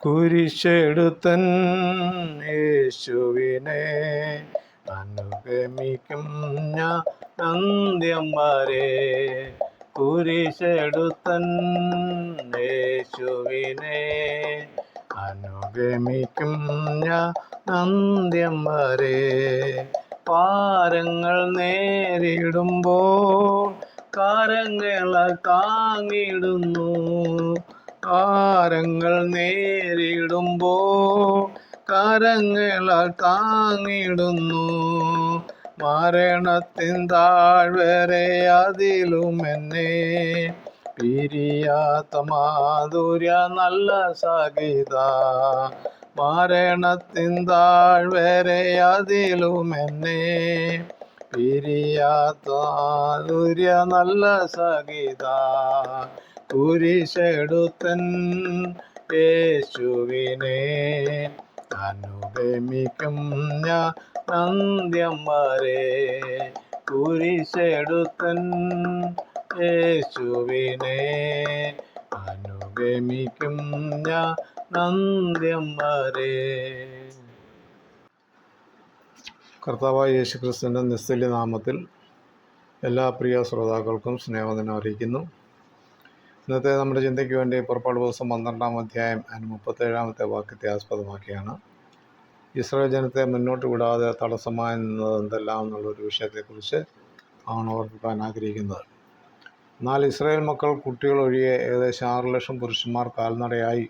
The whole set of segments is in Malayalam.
കുരിശെടുത്തൻ യേശുവിനെ അനുഗമിക്കും ഞാൻ അന്ത്യം വരെ കുരിശെടുത്തൻ യേശുവിനെ അനുഗമിക്കും ഞാൻ അന്ത്യം വരെ പാരങ്ങൾ നേരിടുമ്പോൾ കാരങ്ങളാൽ താങ്ങിടുന്നു കാരങ്ങൾ നേരിടുമ്പോ കരങ്ങളാൽ താങ്ങിടുന്നു മരണത്തിൻ താഴ്വരെ അതിലും എന്നെ പിരിയാത്ത മാധുര്യ നല്ല സഹിത. മരണത്തിൻ താഴ്വരെ അതിലും എന്നെ പിരിയാത്ത മാധുര്യ നല്ല സഹിത. കുരിശെടുത്തൻ യേശുവിനെ അനുഗമിക്കും ഞാൻ വരെ കുരിശെടുത്തൻ യേശുവിനെ അനുഗമിക്കും ഞാൻ വരെ കർത്താവായ യേശുക്രിസ്തുവിന്റെ നിസ്തുല്യ നാമത്തിൽ എല്ലാ പ്രിയ ശ്രോതാക്കൾക്കും സ്നേഹദിനം അറിയിക്കുന്നു ഇന്നത്തെ നമ്മുടെ ചിന്തയ്ക്ക് വേണ്ടി പുറപ്പാട് ദിവസം പന്ത്രണ്ടാം അധ്യായം അതിന് മുപ്പത്തേഴാമത്തെ വാക്യത്തെ ആസ്പദമാക്കിയാണ്. ഇസ്രായേൽ ജനത്തെ മുന്നോട്ട് വിടാതെ തടസ്സമായി നിന്നത് എന്തെല്ലാം എന്നുള്ളൊരു വിഷയത്തെക്കുറിച്ച് ആണ് ഓർപ്പിക്കാൻ ആഗ്രഹിക്കുന്നത്. എന്നാൽ ഇസ്രായേൽ മക്കൾ കുട്ടികളൊഴികെ ഏകദേശം ആറ് ലക്ഷം പുരുഷന്മാർ കാൽനടയായി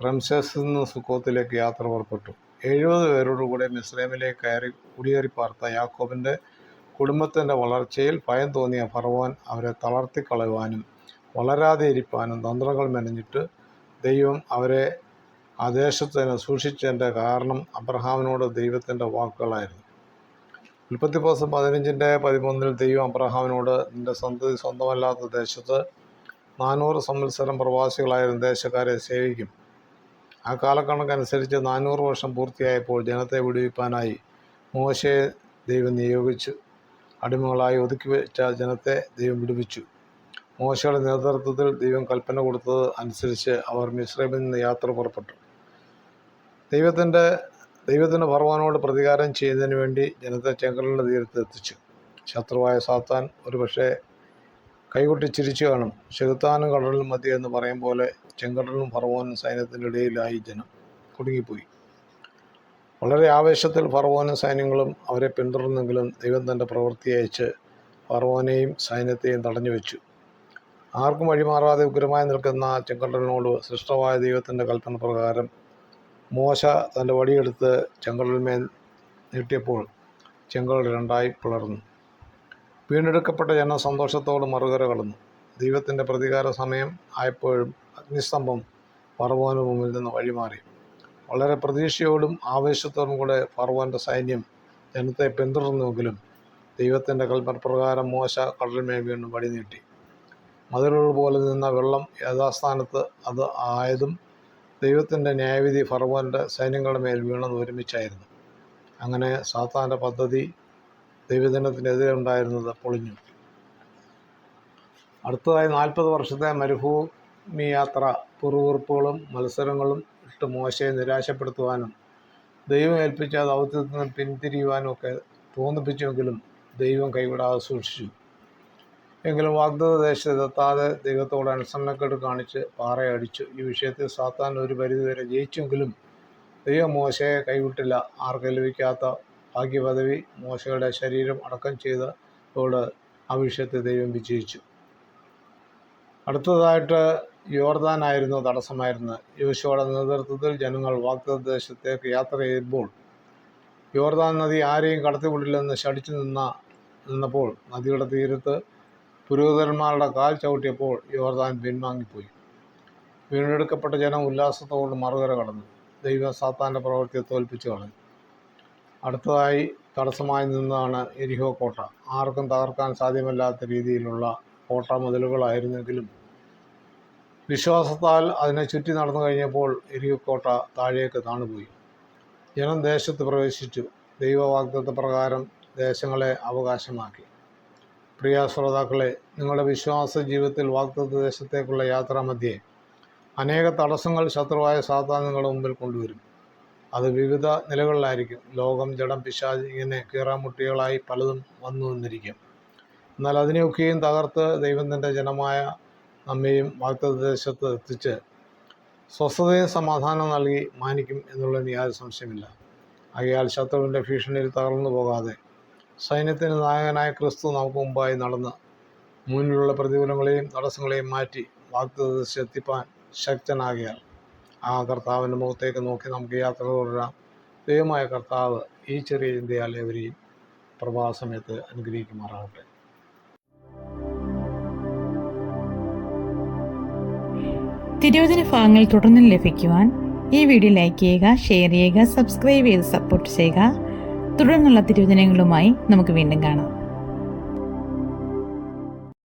റംസേസിൽ നിന്ന് സുക്കോത്തിലേക്ക് യാത്ര പുറപ്പെട്ടു. എഴുപത് പേരോടുകൂടെ മിസ്രൈമിലേക്ക് കയറി കുടിയേറി പാർത്ത യാക്കോബിന്റെ കുടുംബത്തിന്റെ വളർച്ചയിൽ ഭയം തോന്നിയ ഫറവാൻ അവരെ തളർത്തിക്കളയുവാനും വളരാതെ ഇരിപ്പാനും തന്ത്രങ്ങൾ മെനഞ്ഞിട്ട് ദൈവം അവരെ ആ ദേശത്തിന് സൂക്ഷിച്ചതിന്റെ കാരണം അബ്രഹാമിനോട് ദൈവത്തിന്റെ വാക്കുകളായിരുന്നു. ഉൽപ്പത്തി ദിവസം പതിനഞ്ചിന്റെ പതിമൂന്നിൽ ദൈവം അബ്രഹാമിനോട് നിന്റെ സന്തതി സ്വന്തമല്ലാത്ത ദേശത്ത് നാനൂറ് സംവത്സരം പ്രവാസികളായിരുന്ന ദേശക്കാരെ സേവിക്കും. ആ കാലക്കണക്കനുസരിച്ച് നാനൂറ് വർഷം പൂർത്തിയായപ്പോൾ ജനത്തെ വിടുവിപ്പാനായി മോശയെ ദൈവം നിയോഗിച്ചു. അടിമകളായി ഒതുക്കി വെച്ച ജനത്തെ ദൈവം വിടുവിച്ചു. മോശയുടെ നേതൃത്വത്തിൽ ദൈവം കൽപ്പന കൊടുത്തത് അനുസരിച്ച് അവർ മിശ്രമിൽ നിന്ന് യാത്ര പുറപ്പെട്ടു. ദൈവത്തിന്റെ ദൈവത്തിന്റെ ഭർവാനോട് പ്രതികാരം ചെയ്യുന്നതിന് വേണ്ടി ജനത്തെ ചെങ്കലിന്റെ തീരത്ത് എത്തിച്ചു. ശത്രുവായ സാത്താൻ ഒരുപക്ഷെ കൈകൊട്ടി ചിരിച്ചു കാണും. ചെകുത്താനും കടലിലും മതി എന്ന് പറയും പോലെ ചെങ്കടലും ഫറവോനും സൈന്യത്തിന്റെ ഇടയിലായി ജനം കുടുങ്ങിപ്പോയി. വളരെ ആവേശത്തിൽ ഫറവോനും സൈന്യങ്ങളും അവരെ പിന്തുടർന്നെങ്കിലും ദൈവം തന്റെ പ്രവൃത്തി അയച്ച് ഫറവോനെയും സൈന്യത്തെയും തടഞ്ഞു വെച്ചു ആർക്കും വഴിമാറാതെ ഉഗ്രമായി നിൽക്കുന്ന ചെങ്കടലിനോട് സൃഷ്ടമായ ദൈവത്തിന്റെ കൽപ്പന പ്രകാരം മോശ തന്റെ വടിയെടുത്ത് ചെങ്കടലിന്മേൽ നീട്ടിയപ്പോൾ ചെങ്കടൽ രണ്ടായി പിളർന്നു. വീണ്ടെടുക്കപ്പെട്ട ജനം സന്തോഷത്തോട് മറുകര കടന്നു. ദൈവത്തിന്റെ പ്രതികാര സമയം ആയപ്പോഴും അഗ്നിസ്തംഭം പർവോന് മുമ്പിൽ നിന്ന് വഴിമാറി. വളരെ പ്രതീക്ഷയോടും ആവേശത്തോടും കൂടെ ഫർവോന്റെ സൈന്യം ജനത്തെ പിന്തുടർന്നുവെങ്കിലും ദൈവത്തിന്റെ കൽപ്പനപ്രകാരം മോശ കടലിന്മേൽ വീണ്ടും വടി നീട്ടി മതിലുകൾ പോലെ നിന്ന വെള്ളം യഥാസ്ഥാനത്ത് അത് ആയതും ദൈവത്തിന്റെ ന്യായവിധി ഫറവോന്റെ സൈന്യങ്ങളുടെ മേൽ വീണത് ഒരുമിച്ചായിരുന്നു. അങ്ങനെ സാത്താന്റെ പദ്ധതി ദൈവജനത്തിനെതിരെ ഉണ്ടായിരുന്നത് പൊളിഞ്ഞു. അടുത്തതായി നാൽപ്പത് വർഷത്തെ മരുഭൂമി യാത്ര പിറുപിറുപ്പുകളും മത്സരങ്ങളും ഇട്ട് മോശയെ നിരാശപ്പെടുത്തുവാനും ദൈവം ഏൽപ്പിച്ച ദൗത്യത്തിൽ നിന്ന് പിന്തിരിയുവാനും ഒക്കെ തോന്നിപ്പിച്ചുവെങ്കിലും ദൈവം കൈവിടാതെ സൂക്ഷിച്ചു. എങ്കിലും വാഗ്ദത്ത ദേശത്തെത്താതെ ദൈവത്തോട് അനുസരണക്കേട് കാണിച്ച് പാറയടിച്ചു. ഈ വിഷയത്തിൽ സാത്താൻ ഒരു പരിധിവരെ ജയിച്ചെങ്കിലും ദൈവം മോശയെ കൈവിട്ടില്ല. ആർക്കും ലഭിക്കാത്ത ഭാഗ്യപദവി മോശയുടെ ശരീരം അടക്കം ചെയ്തതോട് ആ വിഷയത്തെ ദൈവം വിജയിച്ചു. അടുത്തതായിട്ട് യോർദാനായിരുന്നു തടസ്സമായിരുന്നത്. യോശുവയുടെ നേതൃത്വത്തിൽ ജനങ്ങൾ വാഗ്ദത്ത ദേശത്തേക്ക് യാത്ര ചെയ്യുമ്പോൾ യോർദാൻ നദി ആരെയും കടത്തിവിടില്ലെന്ന് ശടിച്ചു നിന്ന നിന്നപ്പോൾ നദിയുടെ തീരത്ത് പുരോഹിതന്മാരുടെ കാൽ ചവിട്ടിയപ്പോൾ യോർദാൻ പിൻവാങ്ങിപ്പോയി. വീണ്ടെടുക്കപ്പെട്ട ജനം ഉല്ലാസത്തോട് മറുകര കടന്നു. ദൈവം സാത്താന്റെ പ്രവൃത്തിയെ തോൽപ്പിച്ചു കളഞ്ഞു. അടുത്തതായി തടസ്സമായി നിന്നതാണ് എരിഹോ കോട്ട. ആർക്കും തകർക്കാൻ സാധ്യമല്ലാത്ത രീതിയിലുള്ള കോട്ട മുതലുകളായിരുന്നെങ്കിലും വിശ്വാസത്താൽ അതിനെ ചുറ്റി നടന്നു കഴിഞ്ഞപ്പോൾ എരിഹോ കോട്ട താഴേക്ക് താണുപോയി. ജനം ദേശത്ത് പ്രവേശിച്ചു. ദൈവവാഗ്ദത്ത പ്രകാരം ദേശങ്ങളെ അവകാശമാക്കി. പ്രിയ ശ്രോതാക്കളെ നിങ്ങളുടെ വിശ്വാസ ജീവിതത്തിൽ വാഗ്ദത്ത ദേശത്തേക്കുള്ള യാത്രാമധ്യേ അനേക തടസ്സങ്ങൾ ശത്രുവായ സാത്താൻ നിങ്ങളുടെ മുമ്പിൽ കൊണ്ടുവരും. അത് വിവിധ നിലകളിലായിരിക്കും. ലോകം ജഡം പിശാജ് ഇങ്ങനെ കീറാമുട്ടികളായി പലതും വന്നു വന്നിരിക്കും. എന്നാൽ അതിനെയൊക്കെയും തകർത്ത് ദൈവത്തിന്റെ തന്റെ ജനമായ നമ്മയും വാഗ്ദദേശത്ത് എത്തിച്ച് സ്വസ്ഥതയും സമാധാനം നൽകി മാനിക്കും എന്നുള്ളതിന് യാതൊരു സംശയമില്ല ആകയാൽ ശത്രുവിന്റെ ഭീഷണിയിൽ തകർന്നു പോകാതെ സൈന്യത്തിന് നായകനായ ക്രിസ്തു നമുക്ക് മുമ്പായി നടന്ന് മുന്നിലുള്ള പ്രതികൂലങ്ങളെയും തടസ്സങ്ങളെയും മാറ്റി വാഗ്ദത്തത്തിലെത്തിപ്പാൻ ശക്തനാകിയാൽ ആ കർത്താവിന്റെ മുഖത്തേക്ക് നോക്കി നമുക്ക് യാത്ര തുടരാം. ദൈവമായ കർത്താവ് ഈ ചെറിയ ഇന്ത്യയാൽ എവരെയും പ്രഭാസമയത്ത് അനുഗ്രഹിക്കുമാറാകട്ടെ. തിരുവചന ഭാഗങ്ങൾ തുടർന്നും ലഭിക്കുവാൻ ഈ വീഡിയോ ലൈക്ക് ചെയ്യുക ഷെയർ ചെയ്യുക സബ്സ്ക്രൈബ് ചെയ്ത് സപ്പോർട്ട് ചെയ്യുക. തുടർന്നുള്ള തിരുവചനങ്ങളുമായി നമുക്ക് വീണ്ടും കാണാം.